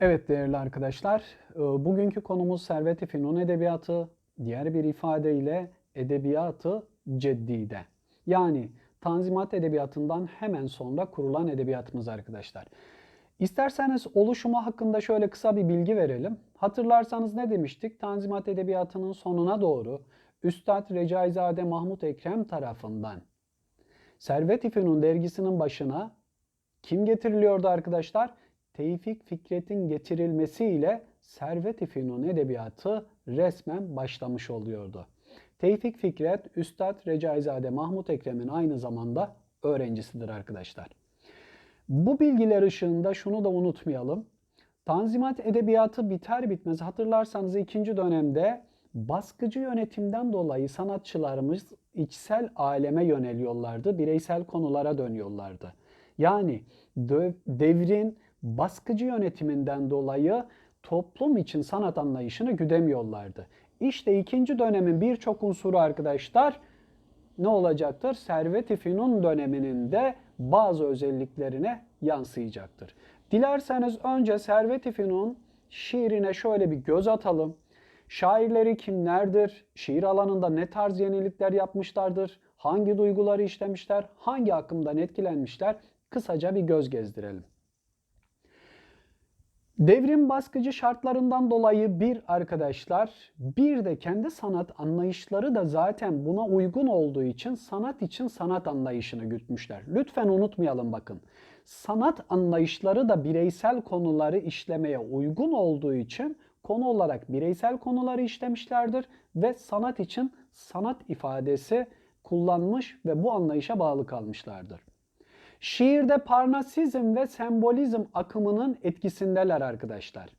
Evet değerli arkadaşlar, e, bugünkü konumuz Servet-i Fünun Edebiyatı, diğer bir ifadeyle Edebiyatı Ceddide. Yani Tanzimat Edebiyatı'ndan hemen sonra kurulan edebiyatımız arkadaşlar. İsterseniz oluşumu hakkında şöyle kısa bir bilgi verelim. Hatırlarsanız ne demiştik? Tanzimat Edebiyatı'nın sonuna doğru Üstad Recaizade Mahmut Ekrem tarafından Servet-i Fünun dergisinin başına kim getiriliyordu arkadaşlar? Tevfik Fikret'in getirilmesiyle Servet-i Fünun edebiyatı resmen başlamış oluyordu. Tevfik Fikret, Üstad Recaizade Mahmut Ekrem'in aynı zamanda öğrencisidir arkadaşlar. Bu bilgiler ışığında şunu da unutmayalım. Tanzimat edebiyatı biter bitmez hatırlarsanız ikinci dönemde baskıcı yönetimden dolayı sanatçılarımız içsel aleme yöneliyorlardı, bireysel konulara dönüyorlardı. Yani devrin baskıcı yönetiminden dolayı toplum için sanat anlayışını güdemiyorlardı. İşte ikinci dönemin birçok unsuru arkadaşlar ne olacaktır? Servet-i Fünun döneminin de bazı özelliklerine yansıyacaktır. Dilerseniz önce Servet-i Fünun şiirine şöyle bir göz atalım. Şairleri kimlerdir? Şiir alanında ne tarz yenilikler yapmışlardır? Hangi duyguları işlemişler? Hangi akımdan etkilenmişler? Kısaca bir göz gezdirelim. Devrim baskıcı şartlarından dolayı bir arkadaşlar bir de kendi sanat anlayışları da zaten buna uygun olduğu için sanat için sanat anlayışını gütmüşler. Lütfen unutmayalım bakın. Sanat anlayışları da bireysel konuları işlemeye uygun olduğu için konu olarak bireysel konuları işlemişlerdir ve sanat için sanat ifadesi kullanmış ve bu anlayışa bağlı kalmışlardır. Şiirde parnasizm ve sembolizm akımının etkisindeler arkadaşlar.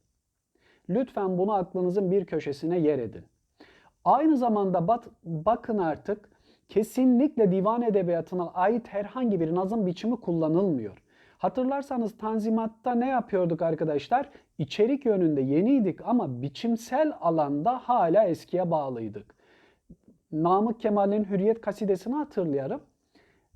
Lütfen bunu aklınızın bir köşesine yer edin. Aynı zamanda bat, bakın artık kesinlikle divan edebiyatına ait herhangi bir nazım biçimi kullanılmıyor. Hatırlarsanız Tanzimat'ta ne yapıyorduk arkadaşlar? İçerik yönünde yeniydik ama biçimsel alanda hala eskiye bağlıydık. Namık Kemal'in Hürriyet kasidesini hatırlayalım.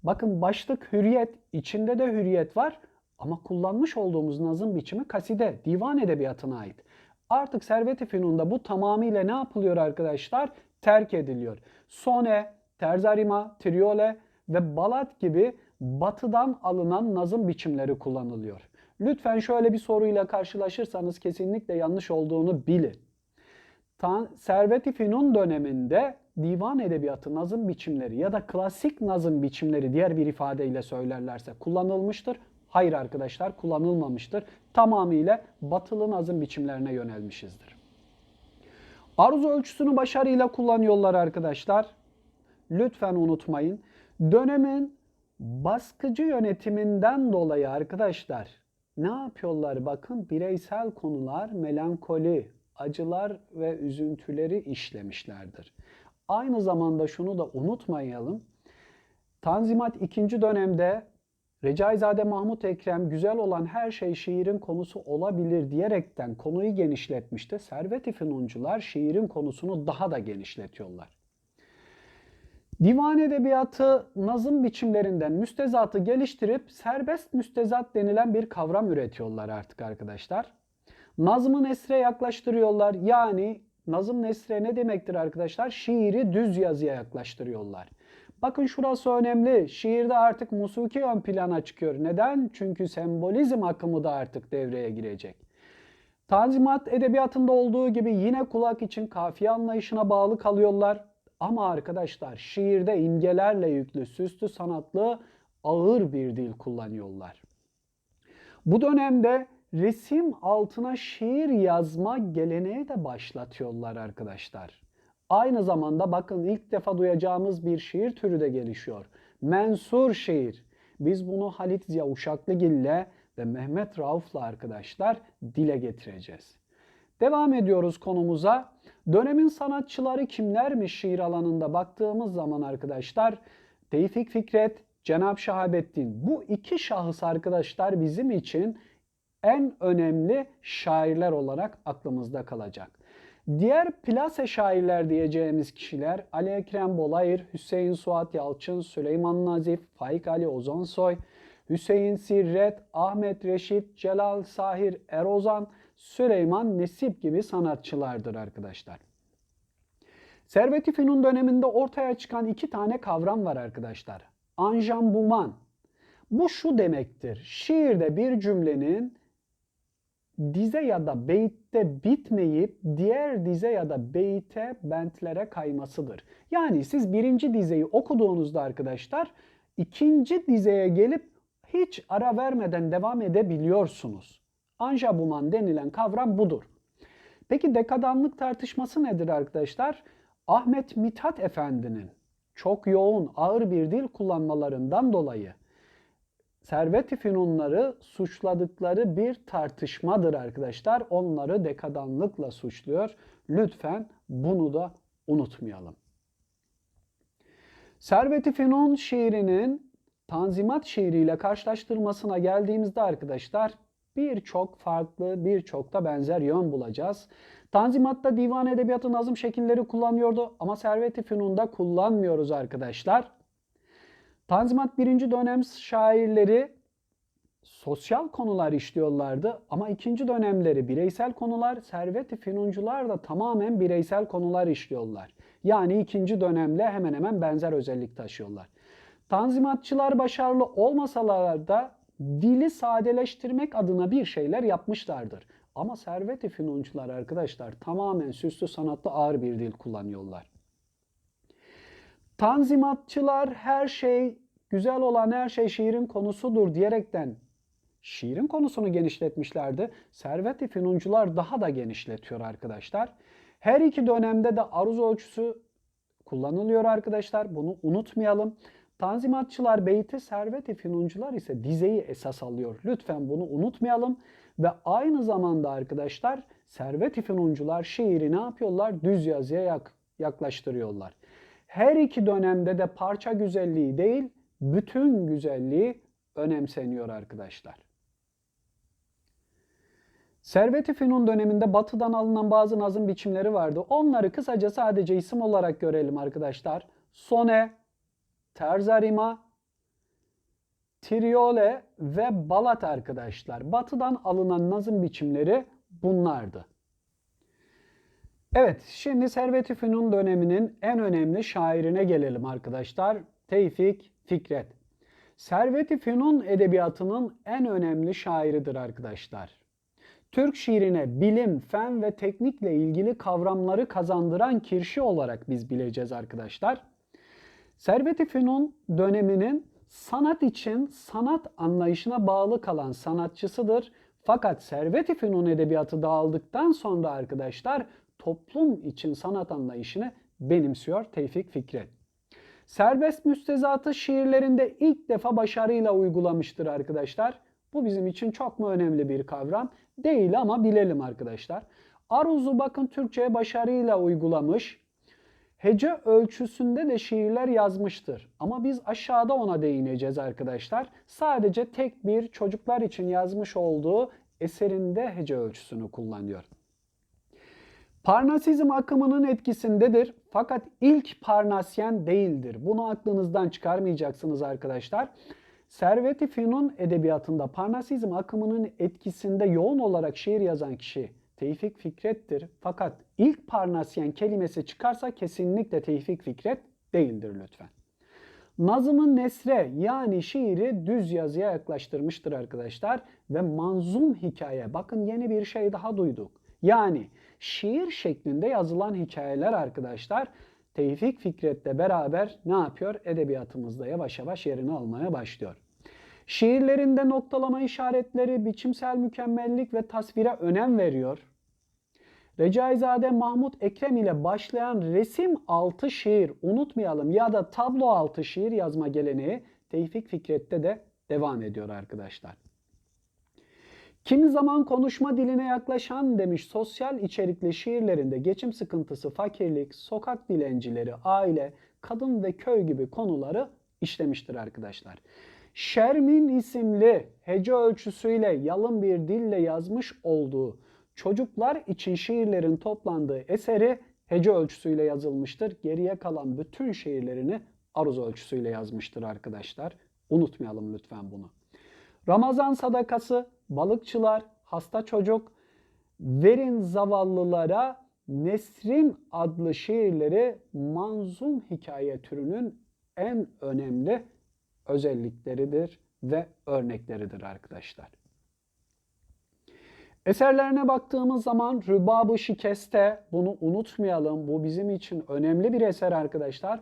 Bakın başlık hürriyet, içinde de hürriyet var ama kullanmış olduğumuz nazım biçimi kaside, divan edebiyatına ait. Artık Servet-i Fünun'da bu tamamıyla ne yapılıyor arkadaşlar? Terk ediliyor. Sone, terzarima, triole ve balat gibi batıdan alınan nazım biçimleri kullanılıyor. Lütfen şöyle bir soruyla karşılaşırsanız kesinlikle yanlış olduğunu bilin. Servet-i Fünun döneminde divan edebiyatı nazım biçimleri ya da klasik nazım biçimleri diğer bir ifadeyle söylerlerse kullanılmıştır. Hayır arkadaşlar kullanılmamıştır. Tamamıyla batılı nazım biçimlerine yönelmişizdir. Aruz ölçüsünü başarıyla kullanıyorlar arkadaşlar. Lütfen unutmayın. Dönemin baskıcı yönetiminden dolayı arkadaşlar ne yapıyorlar? Bakın bireysel konular, melankoli, acılar ve üzüntüleri işlemişlerdir. Aynı zamanda şunu da unutmayalım. Tanzimat ikinci dönemde Recaizade Mahmut Ekrem güzel olan her şey şiirin konusu olabilir diyerekten konuyu genişletmişti. Servet-i Fünuncular şiirin konusunu daha da genişletiyorlar. Divan edebiyatı nazım biçimlerinden müstezatı geliştirip serbest müstezat denilen bir kavram üretiyorlar artık arkadaşlar. Nazmı nesre yaklaştırıyorlar. Yani nazım nesre ne demektir arkadaşlar? Şiiri düz yazıya yaklaştırıyorlar. Bakın şurası önemli. Şiirde artık musuki ön plana çıkıyor. Neden? Çünkü sembolizm akımı da artık devreye girecek. Tanzimat edebiyatında olduğu gibi yine kulak için kafiye anlayışına bağlı kalıyorlar. Ama arkadaşlar şiirde imgelerle yüklü, süslü sanatlı ağır bir dil kullanıyorlar. Bu dönemde resim altına şiir yazma geleneği de başlatıyorlar arkadaşlar. Aynı zamanda bakın ilk defa duyacağımız bir şiir türü de gelişiyor. Mensur şiir. Biz bunu Halit Ziya Uşaklıgil'le ve Mehmet Rauf'la arkadaşlar dile getireceğiz. Devam ediyoruz konumuza. Dönemin sanatçıları kimlermiş şiir alanında baktığımız zaman arkadaşlar Tevfik Fikret, Cenab Şahabettin bu iki şahıs arkadaşlar bizim için en önemli şairler olarak aklımızda kalacak. Diğer plase şairler diyeceğimiz kişiler Ali Ekrem Bolayır, Hüseyin Suat Yalçın, Süleyman Nazif, Faik Ali Ozansoy, Hüseyin Sirret, Ahmet Reşit, Celal Sahir Erozan, Süleyman Nesip gibi sanatçılardır arkadaşlar. Servet-i Fünun döneminde ortaya çıkan iki tane kavram var arkadaşlar. Anjambuman. Bu şu demektir. Şiirde bir cümlenin dize ya da beytte bitmeyip diğer dize ya da beyte bentlere kaymasıdır. Yani siz birinci dizeyi okuduğunuzda arkadaşlar ikinci dizeye gelip hiç ara vermeden devam edebiliyorsunuz. Anjabuman denilen kavram budur. Peki dekadanlık tartışması nedir arkadaşlar? Ahmet Mithat Efendi'nin çok yoğun, ağır bir dil kullanmalarından dolayı Servet-i Fünunları suçladıkları bir tartışmadır arkadaşlar. Onları dekadanlıkla suçluyor. Lütfen bunu da unutmayalım. Servet-i Fünun şiirinin Tanzimat şiiriyle karşılaştırmasına geldiğimizde arkadaşlar birçok farklı, birçok da benzer yön bulacağız. Tanzimat'ta divan edebiyatı nazım şekilleri kullanıyordu ama Servet-i Fünun'da kullanmıyoruz arkadaşlar. Tanzimat birinci dönem şairleri sosyal konular işliyorlardı ama ikinci dönemleri bireysel konular, Servet-i Fünuncular da tamamen bireysel konular işliyorlar. Yani ikinci dönemle hemen hemen benzer özellik taşıyorlar. Tanzimatçılar başarılı olmasalar da dili sadeleştirmek adına bir şeyler yapmışlardır. Ama Servet-i Fünuncular arkadaşlar tamamen süslü sanatlı ağır bir dil kullanıyorlar. Tanzimatçılar her şey güzel olan her şey şiirin konusudur diyerekten şiirin konusunu genişletmişlerdi. Servet-i Fünuncular daha da genişletiyor arkadaşlar. Her iki dönemde de aruz ölçüsü kullanılıyor arkadaşlar. Bunu unutmayalım. Tanzimatçılar beyti, Servet-i Fünuncular ise dizeyi esas alıyor. Lütfen bunu unutmayalım. Ve aynı zamanda arkadaşlar Servet-i Fünuncular şiiri ne yapıyorlar? Düz yazıya yaklaştırıyorlar. Her iki dönemde de parça güzelliği değil, bütün güzelliği önemseniyor arkadaşlar. Servet-i Fünun döneminde batıdan alınan bazı nazım biçimleri vardı. Onları kısaca sadece isim olarak görelim arkadaşlar. Sone, terzarima, triole ve balat arkadaşlar. Batıdan alınan nazım biçimleri bunlardı. Evet, şimdi Servet-i Fünun döneminin en önemli şairine gelelim arkadaşlar. Tevfik Fikret. Servet-i Fünun edebiyatının en önemli şairidir arkadaşlar. Türk şiirine bilim, fen ve teknikle ilgili kavramları kazandıran kirşi olarak biz bileceğiz arkadaşlar. Servet-i Fünun döneminin sanat için sanat anlayışına bağlı kalan sanatçısıdır. Fakat Servet-i Fünun edebiyatı dağıldıktan sonra arkadaşlar toplum için sanat anlayışını benimsiyor Tevfik Fikret. Serbest müstezatı şiirlerinde ilk defa başarıyla uygulamıştır arkadaşlar. Bu bizim için çok mu önemli bir kavram? Değil ama bilelim arkadaşlar. Aruz'u bakın Türkçe'ye başarıyla uygulamış. Hece ölçüsünde de şiirler yazmıştır. Ama biz aşağıda ona değineceğiz arkadaşlar. Sadece tek bir çocuklar için yazmış olduğu eserinde hece ölçüsünü kullanıyor. Parnasizm akımının etkisindedir fakat ilk Parnasyen değildir. Bunu aklınızdan çıkarmayacaksınız arkadaşlar. Servet-i Fünun edebiyatında Parnasizm akımının etkisinde yoğun olarak şiir yazan kişi Tevfik Fikret'tir. Fakat ilk Parnasyen kelimesi çıkarsa kesinlikle Tevfik Fikret değildir lütfen. Nazım'ın nesre yani şiiri düz yazıya yaklaştırmıştır arkadaşlar ve manzum hikaye bakın yeni bir şey daha duyduk. Yani şiir şeklinde yazılan hikayeler arkadaşlar Tevfik Fikret'le beraber ne yapıyor? Edebiyatımızda yavaş yavaş yerini almaya başlıyor. Şiirlerinde noktalama işaretleri, biçimsel mükemmellik ve tasvire önem veriyor. Recaizade Mahmut Ekrem ile başlayan resim altı şiir unutmayalım ya da tablo altı şiir yazma geleneği Tevfik Fikret'te de devam ediyor arkadaşlar. Kimi zaman konuşma diline yaklaşan demiş sosyal içerikli şiirlerinde geçim sıkıntısı, fakirlik, sokak dilencileri, aile, kadın ve köy gibi konuları işlemiştir arkadaşlar. Şermin isimli hece ölçüsüyle yalın bir dille yazmış olduğu çocuklar için şiirlerin toplandığı eseri hece ölçüsüyle yazılmıştır. Geriye kalan bütün şiirlerini aruz ölçüsüyle yazmıştır arkadaşlar. Unutmayalım lütfen bunu. Ramazan sadakası, balıkçılar, hasta çocuk, verin zavallılara Nesrin adlı şiirleri manzum hikaye türünün en önemli özellikleridir ve örnekleridir arkadaşlar. Eserlerine baktığımız zaman Rübab-ı Şikeste bunu unutmayalım. Bu bizim için önemli bir eser arkadaşlar.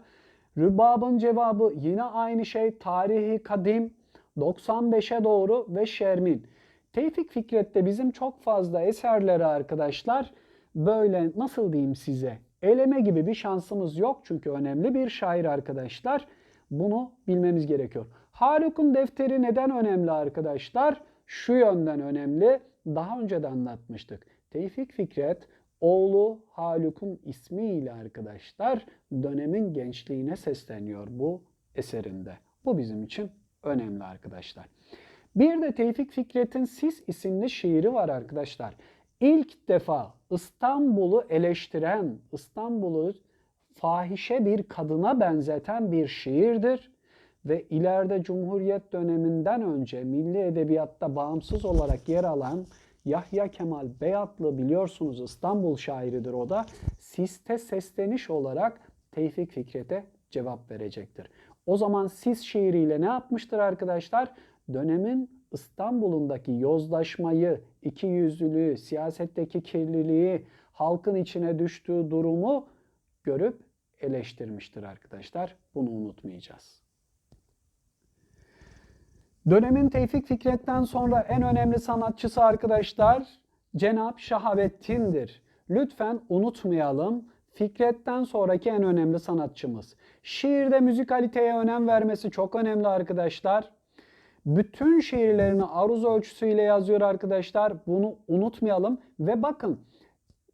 Rübab'ın cevabı yine aynı şey. Tarihi Kadim 95'e doğru ve Şermin. Tevfik Fikret'te bizim çok fazla eserleri arkadaşlar böyle nasıl diyeyim size eleme gibi bir şansımız yok. Çünkü önemli bir şair arkadaşlar. Bunu bilmemiz gerekiyor. Haluk'un defteri neden önemli arkadaşlar? Şu yönden önemli. Daha önce de anlatmıştık. Tevfik Fikret oğlu Haluk'un ismiyle arkadaşlar dönemin gençliğine sesleniyor bu eserinde. Bu bizim için önemli arkadaşlar. Bir de Tevfik Fikret'in Sis isimli şiiri var arkadaşlar. İlk defa İstanbul'u eleştiren, İstanbul'u fahişe bir kadına benzeten bir şiirdir ve ileride Cumhuriyet döneminden önce milli edebiyatta bağımsız olarak yer alan Yahya Kemal Beyatlı biliyorsunuz İstanbul şairidir o da. Siste sesleniş olarak Tevfik Fikret'e cevap verecektir. O zaman Sis şiiriyle ne yapmıştır arkadaşlar? Dönemin İstanbul'undaki yozlaşmayı, ikiyüzlülüğü, siyasetteki kirliliği, halkın içine düştüğü durumu görüp eleştirmiştir arkadaşlar. Bunu unutmayacağız. Dönemin Tevfik Fikret'ten sonra en önemli sanatçısı arkadaşlar Cenap Şahabettin'dir. Lütfen unutmayalım. Fikret'ten sonraki en önemli sanatçımız. Şiirde müzikaliteye önem vermesi çok önemli arkadaşlar. Bütün şiirlerini aruz ölçüsüyle yazıyor arkadaşlar. Bunu unutmayalım. Ve bakın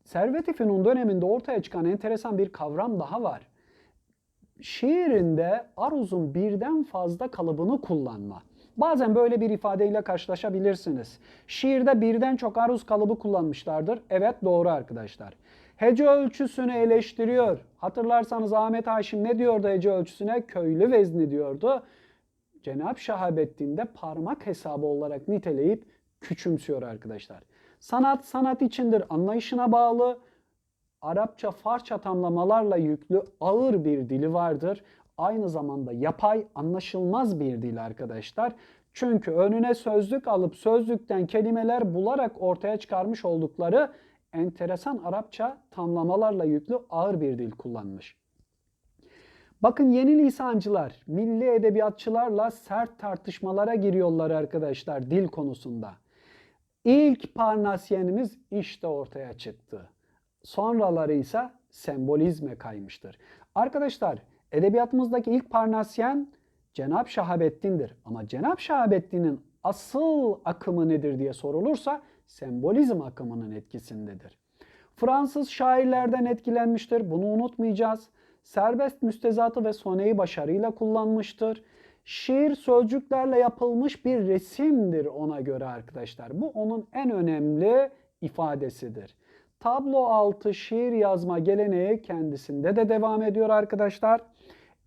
Servet-i döneminde ortaya çıkan enteresan bir kavram daha var. Şiirinde aruzun birden fazla kalıbını kullanma. Bazen böyle bir ifadeyle karşılaşabilirsiniz. Şiirde birden çok aruz kalıbı kullanmışlardır. Evet doğru arkadaşlar. Hece ölçüsünü eleştiriyor. Hatırlarsanız Ahmet Haşim ne diyordu hece ölçüsüne? Köylü vezni diyordu. Cenab-ı Şahabettin'de parmak hesabı olarak niteleyip küçümsüyor arkadaşlar. Sanat sanat içindir anlayışına bağlı. Arapça Farsça tamlamalarla yüklü ağır bir dili vardır. Aynı zamanda yapay, anlaşılmaz bir dil arkadaşlar. Çünkü önüne sözlük alıp sözlükten kelimeler bularak ortaya çıkarmış oldukları enteresan Arapça tamlamalarla yüklü ağır bir dil kullanmış. Bakın yeni lisancılar, milli edebiyatçılarla sert tartışmalara giriyorlar arkadaşlar dil konusunda. İlk Parnasyenimiz işte ortaya çıktı. Sonraları ise sembolizme kaymıştır. Arkadaşlar edebiyatımızdaki ilk Parnasyen Cenab Şahabettin'dir. Ama Cenab Şahabettin'in asıl akımı nedir diye sorulursa sembolizm akımının etkisindedir. Fransız şairlerden etkilenmiştir. Bunu unutmayacağız. Serbest müstezatı ve soneyi başarıyla kullanmıştır. Şiir sözcüklerle yapılmış bir resimdir ona göre arkadaşlar. Bu onun en önemli ifadesidir. Tablo altı şiir yazma geleneği kendisinde de devam ediyor arkadaşlar.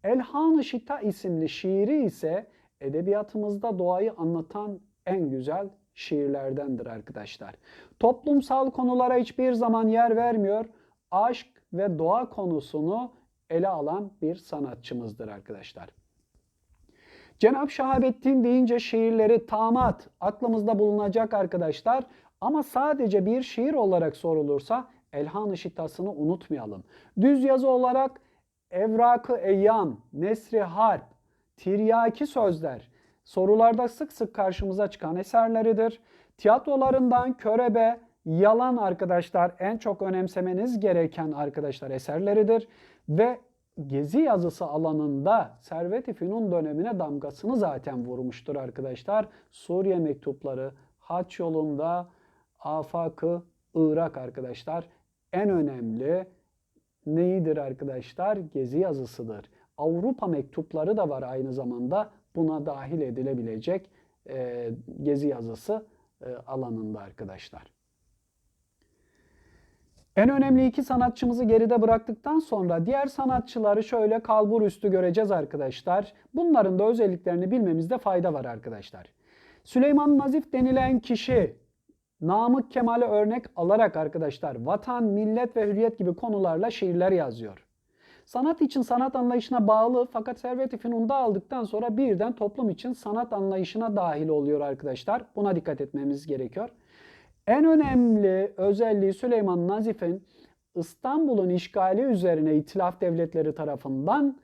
Elhan-ı Şita isimli şiiri ise edebiyatımızda doğayı anlatan en güzel şiirlerdendir arkadaşlar. Toplumsal konulara hiçbir zaman yer vermiyor. Aşk ve doğa konusunu ele alan bir sanatçımızdır arkadaşlar. Cenab Şahabettin deyince şiirleri tamat aklımızda bulunacak arkadaşlar. Ama sadece bir şiir olarak sorulursa Elhan-ı Şitasını unutmayalım. Düz yazı olarak Evrakı Eyyam, Nesri Harp, Tiryaki sözler sorularda sık sık karşımıza çıkan eserleridir. Tiyatrolarından Körebe, Yalan arkadaşlar en çok önemsemeniz gereken arkadaşlar eserleridir. Ve gezi yazısı alanında Servet-i Fünun dönemine damgasını zaten vurmuştur arkadaşlar. Suriye mektupları, haç yolunda, afakı, Irak arkadaşlar en önemli neyidir arkadaşlar? Gezi yazısıdır. Avrupa mektupları da var aynı zamanda buna dahil edilebilecek e, gezi yazısı e, alanında arkadaşlar. En önemli iki sanatçımızı geride bıraktıktan sonra diğer sanatçıları şöyle kalbur üstü göreceğiz arkadaşlar. Bunların da özelliklerini bilmemizde fayda var arkadaşlar. Süleyman Nazif denilen kişi Namık Kemal'e örnek alarak arkadaşlar vatan, millet ve hürriyet gibi konularla şiirler yazıyor. Sanat için sanat anlayışına bağlı fakat Servet-i Fünun'da aldıktan sonra birden toplum için sanat anlayışına dahil oluyor arkadaşlar. Buna dikkat etmemiz gerekiyor. En önemli özelliği Süleyman Nazif'in İstanbul'un işgali üzerine İtilaf devletleri tarafından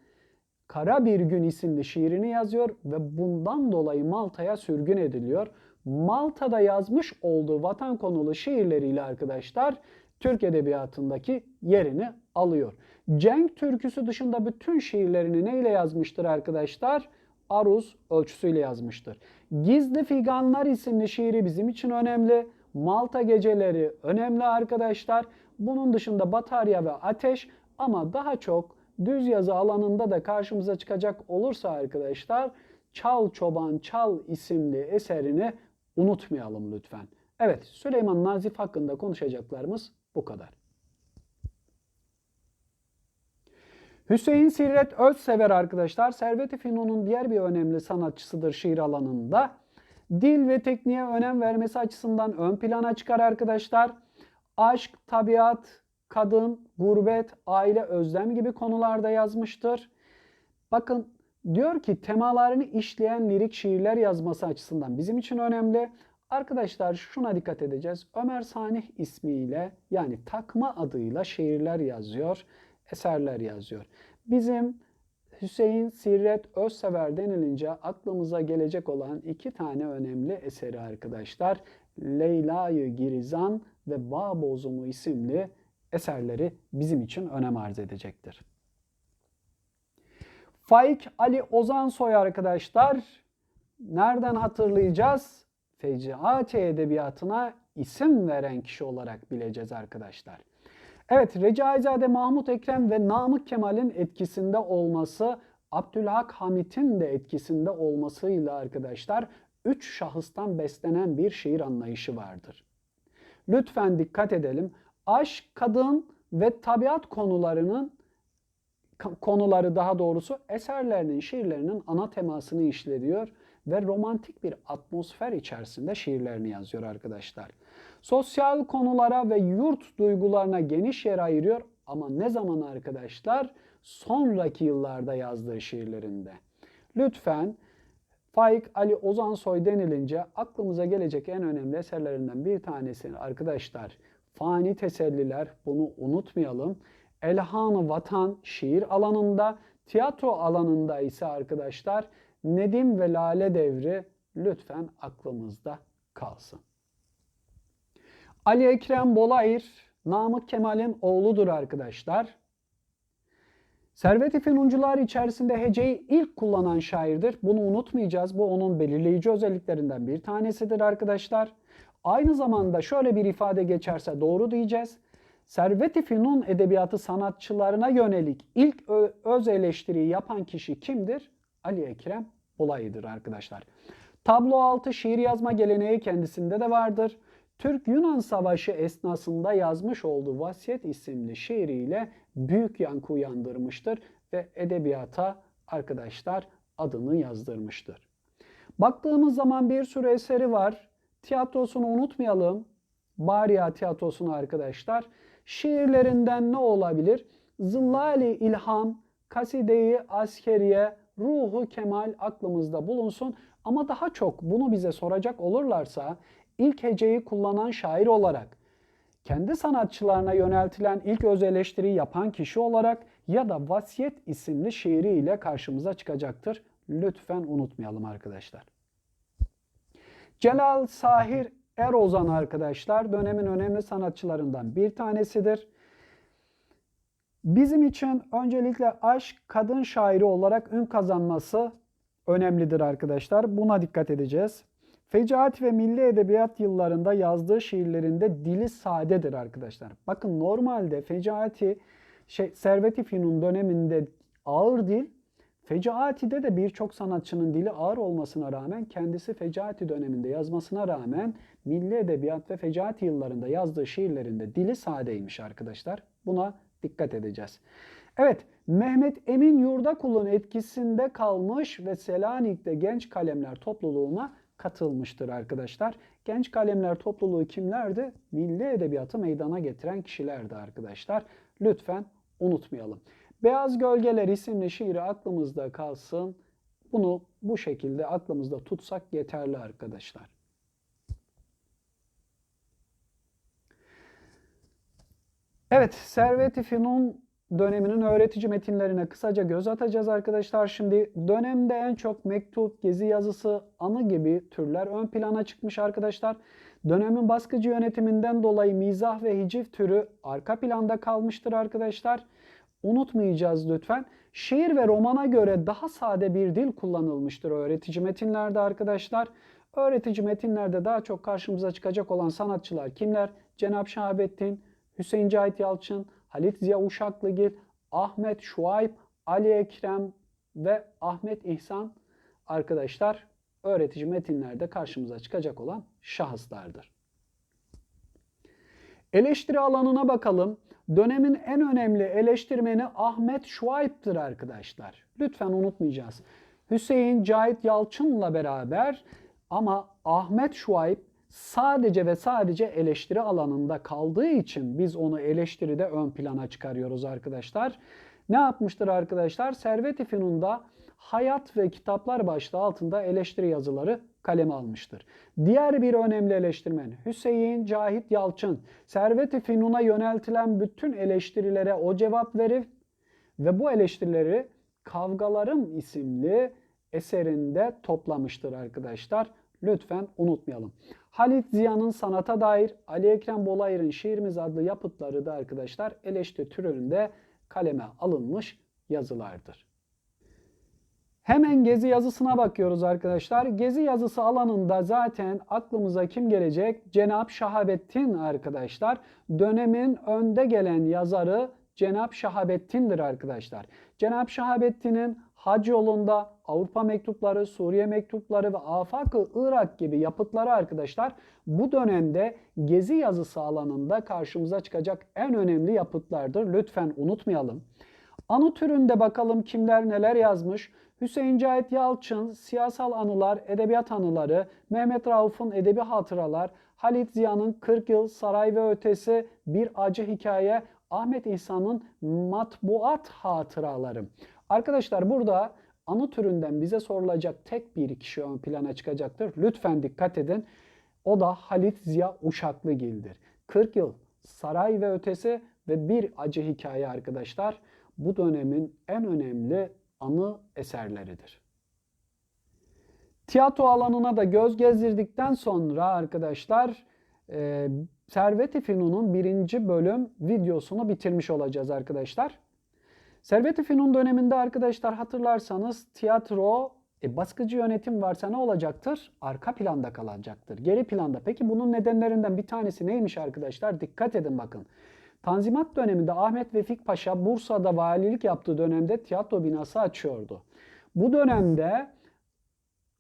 Kara Bir Gün isimli şiirini yazıyor ve bundan dolayı Malta'ya sürgün ediliyor. Malta'da yazmış olduğu vatan konulu şiirleriyle arkadaşlar Türk edebiyatındaki yerini alıyor. Cenk türküsü dışında bütün şiirlerini neyle yazmıştır arkadaşlar? Aruz ölçüsüyle yazmıştır. Gizli Figanlar isimli şiiri bizim için önemli. Malta Geceleri önemli arkadaşlar. Bunun dışında Batarya ve Ateş ama daha çok düz yazı alanında da karşımıza çıkacak olursa arkadaşlar Çal Çoban Çal isimli eserini unutmayalım lütfen. Evet Süleyman Nazif hakkında konuşacaklarımız bu kadar. Hüseyin Sirret Özsever arkadaşlar Servet-i Fünun'un diğer bir önemli sanatçısıdır şiir alanında. Dil ve tekniğe önem vermesi açısından ön plana çıkar arkadaşlar. Aşk, tabiat, kadın, gurbet, aile, özlem gibi konularda yazmıştır. Bakın diyor ki temalarını işleyen lirik şiirler yazması açısından bizim için önemli. Arkadaşlar şuna dikkat edeceğiz. Ömer Sanih ismiyle yani takma adıyla şiirler yazıyor, eserler yazıyor. Bizim Hüseyin Sirret Özsever denilince aklımıza gelecek olan iki tane önemli eseri arkadaşlar. Leyla'yı Girizan ve Bağ Bozumu isimli eserleri bizim için önem arz edecektir. Faik Ali Ozansoy arkadaşlar nereden hatırlayacağız? Feciati edebiyatına isim veren kişi olarak bileceğiz arkadaşlar. Evet Recaizade Mahmut Ekrem ve Namık Kemal'in etkisinde olması, Abdülhak Hamit'in de etkisinde olmasıyla arkadaşlar üç şahıstan beslenen bir şiir anlayışı vardır. Lütfen dikkat edelim. Aşk, kadın ve tabiat konularının konuları daha doğrusu eserlerinin, şiirlerinin ana temasını işlediyor ve romantik bir atmosfer içerisinde şiirlerini yazıyor arkadaşlar. Sosyal konulara ve yurt duygularına geniş yer ayırıyor ama ne zaman arkadaşlar? Sonraki yıllarda yazdığı şiirlerinde. Lütfen Faik Ali Ozansoy denilince aklımıza gelecek en önemli eserlerinden bir tanesi arkadaşlar. Fani Teselliler bunu unutmayalım. Elhan-ı Vatan şiir alanında, tiyatro alanında ise arkadaşlar Nedim ve Lale Devri lütfen aklımızda kalsın. Ali Ekrem Bolayır, Namık Kemal'in oğludur arkadaşlar. Servet-i Fünuncular içerisinde heceyi ilk kullanan şairdir. Bunu unutmayacağız. Bu onun belirleyici özelliklerinden bir tanesidir arkadaşlar. Aynı zamanda şöyle bir ifade geçerse doğru diyeceğiz. Servet-i Fünun edebiyatı sanatçılarına yönelik ilk öz eleştiriyi yapan kişi kimdir? Ali Ekrem Bolayı'dır arkadaşlar. Tablo altı şiir yazma geleneği kendisinde de vardır. Türk-Yunan Savaşı esnasında yazmış olduğu Vasiyet isimli şiiriyle büyük yankı uyandırmıştır ve edebiyata arkadaşlar adını yazdırmıştır. Baktığımız zaman bir sürü eseri var. Tiyatrosunu unutmayalım. Bariya tiyatrosunu arkadaşlar. Şiirlerinden ne olabilir? Zıllali İlham, Kaside-i Askeriye, Ruhu Kemal aklımızda bulunsun. Ama daha çok bunu bize soracak olurlarsa ilk heceyi kullanan şair olarak, kendi sanatçılarına yöneltilen ilk öz eleştiriyi yapan kişi olarak ya da Vasiyet isimli şiiriyle karşımıza çıkacaktır. Lütfen unutmayalım arkadaşlar. Celal Sahir Erozan arkadaşlar dönemin önemli sanatçılarından bir tanesidir. Bizim için öncelikle aşk kadın şairi olarak ün kazanması önemlidir arkadaşlar. Buna dikkat edeceğiz. Fecaat ve milli edebiyat yıllarında yazdığı şiirlerinde dili sadedir arkadaşlar. Bakın normalde Fecaati şey, Servet-i Fünun döneminde ağır dil, Fecaati'de de birçok sanatçının dili ağır olmasına rağmen kendisi Fecaati döneminde yazmasına rağmen milli edebiyat ve Fecaati yıllarında yazdığı şiirlerinde dili sadeymiş arkadaşlar. Buna dikkat edeceğiz. Evet, Mehmet Emin Yurdakul'un etkisinde kalmış ve Selanik'te genç kalemler topluluğuna katılmıştır arkadaşlar. Genç kalemler topluluğu kimlerdi? Milli edebiyatı meydana getiren kişilerdi arkadaşlar. Lütfen unutmayalım. Beyaz Gölgeler isimli şiiri aklımızda kalsın. Bunu bu şekilde aklımızda tutsak yeterli arkadaşlar. Evet, Servet-i Fünun döneminin öğretici metinlerine kısaca göz atacağız arkadaşlar. Şimdi dönemde en çok mektup, gezi yazısı, anı gibi türler ön plana çıkmış arkadaşlar. Dönemin baskıcı yönetiminden dolayı mizah ve hicif türü arka planda kalmıştır arkadaşlar. Unutmayacağız lütfen. Şiir ve romana göre daha sade bir dil kullanılmıştır öğretici metinlerde arkadaşlar. Öğretici metinlerde daha çok karşımıza çıkacak olan sanatçılar kimler? Cenab Şahabettin, Hüseyin Cahit Yalçın, Halit Ziya Uşaklıgil, Ahmet Şuayb, Ali Ekrem ve Ahmet İhsan arkadaşlar öğretici metinlerde karşımıza çıkacak olan şahıslardır. Eleştiri alanına bakalım. Dönemin en önemli eleştirmeni Ahmet Şuayb'dır arkadaşlar. Lütfen unutmayacağız. Hüseyin Cahit Yalçın'la beraber ama Ahmet Şuayb sadece ve sadece eleştiri alanında kaldığı için biz onu eleştiride ön plana çıkarıyoruz arkadaşlar. Ne yapmıştır arkadaşlar? Servet-i Fünun'da hayat ve kitaplar başlığı altında eleştiri yazıları kaleme almıştır. Diğer bir önemli eleştirmen Hüseyin Cahit Yalçın, Servet-i Fünun'a yöneltilen bütün eleştirilere o cevap verir ve bu eleştirileri Kavgalarım isimli eserinde toplamıştır arkadaşlar. Lütfen unutmayalım. Halit Ziya'nın sanata dair Ali Ekrem Bolayır'ın Şiirimiz adlı yapıtları da arkadaşlar eleştiri türünde kaleme alınmış yazılardır. Hemen gezi yazısına bakıyoruz arkadaşlar. Gezi yazısı alanında zaten aklımıza kim gelecek? Cenap Şahabettin arkadaşlar. Dönemin önde gelen yazarı Cenap Şahabettin'dir arkadaşlar. Cenap Şahabettin'in Hac yolunda Avrupa mektupları, Suriye mektupları ve Afak-ı Irak gibi yapıtları arkadaşlar bu dönemde gezi yazısı alanında karşımıza çıkacak en önemli yapıtlardır. Lütfen unutmayalım. Anı türünde bakalım kimler neler yazmış. Hüseyin Cahit Yalçın, Siyasal Anılar, Edebiyat Anıları, Mehmet Rauf'un Edebi Hatıralar, Halit Ziya'nın 40 Yıl, Saray ve Ötesi, Bir Acı Hikaye, Ahmet İhsan'ın Matbuat Hatıraları. Arkadaşlar burada anı türünden bize sorulacak tek bir kişi ön plana çıkacaktır. Lütfen dikkat edin. O da Halit Ziya Uşaklıgil'dir. 40 yıl saray ve ötesi ve bir acı hikaye arkadaşlar. Bu dönemin en önemli anı eserleridir. Tiyatro alanına da göz gezdirdikten sonra arkadaşlar e, Servet-i Fünun'un birinci bölüm videosunu bitirmiş olacağız arkadaşlar. Servet-i Fünun döneminde arkadaşlar hatırlarsanız tiyatro e, baskıcı yönetim varsa ne olacaktır? Arka planda kalacaktır. Geri planda. Peki bunun nedenlerinden bir tanesi neymiş arkadaşlar? Dikkat edin bakın. Tanzimat döneminde Ahmet Vefik Paşa Bursa'da valilik yaptığı dönemde tiyatro binası açıyordu. Bu dönemde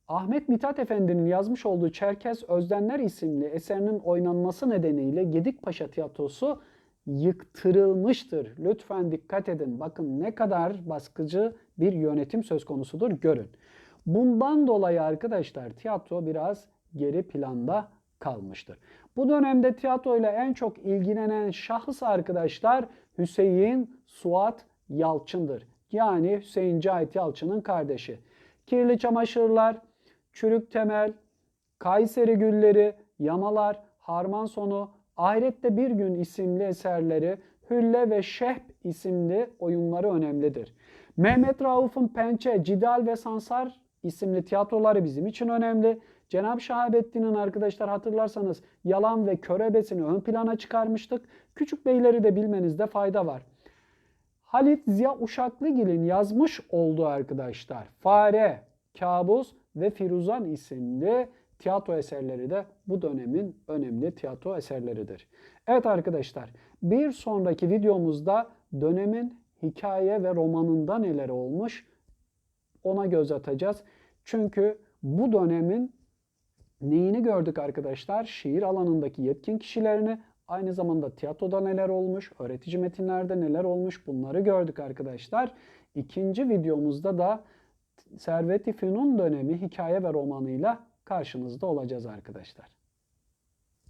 Ahmet Mithat Efendi'nin yazmış olduğu Çerkez Özdenler isimli eserinin oynanması nedeniyle Gedikpaşa Tiyatrosu yıktırılmıştır. Lütfen dikkat edin. Bakın ne kadar baskıcı bir yönetim söz konusudur görün. Bundan dolayı arkadaşlar tiyatro biraz geri planda kalmıştır. Bu dönemde tiyatro ile en çok ilgilenen şahıs arkadaşlar Hüseyin Suat Yalçın'dır. Yani Hüseyin Cahit Yalçın'ın kardeşi. Kirli çamaşırlar, çürük temel, Kayseri gülleri, yamalar, harman sonu, Ahirette Bir Gün isimli eserleri, Hülle ve Şehb isimli oyunları önemlidir. Mehmet Rauf'un Pençe, Cidal ve Sansar isimli tiyatroları bizim için önemli. Cenab-ı Şahabettin'in arkadaşlar hatırlarsanız Yalan ve Körebesini ön plana çıkarmıştık. Küçük beyleri de bilmenizde fayda var. Halit Ziya Uşaklıgil'in yazmış olduğu arkadaşlar Fare, Kabus ve Firuzan isimli tiyatro eserleri de bu dönemin önemli tiyatro eserleridir. Evet arkadaşlar bir sonraki videomuzda dönemin hikaye ve romanında neler olmuş ona göz atacağız. Çünkü bu dönemin neyini gördük arkadaşlar? Şiir alanındaki yetkin kişilerini, aynı zamanda tiyatroda neler olmuş, öğretici metinlerde neler olmuş bunları gördük arkadaşlar. İkinci videomuzda da Servet-i Fünun dönemi hikaye ve romanıyla karşınızda olacağız arkadaşlar.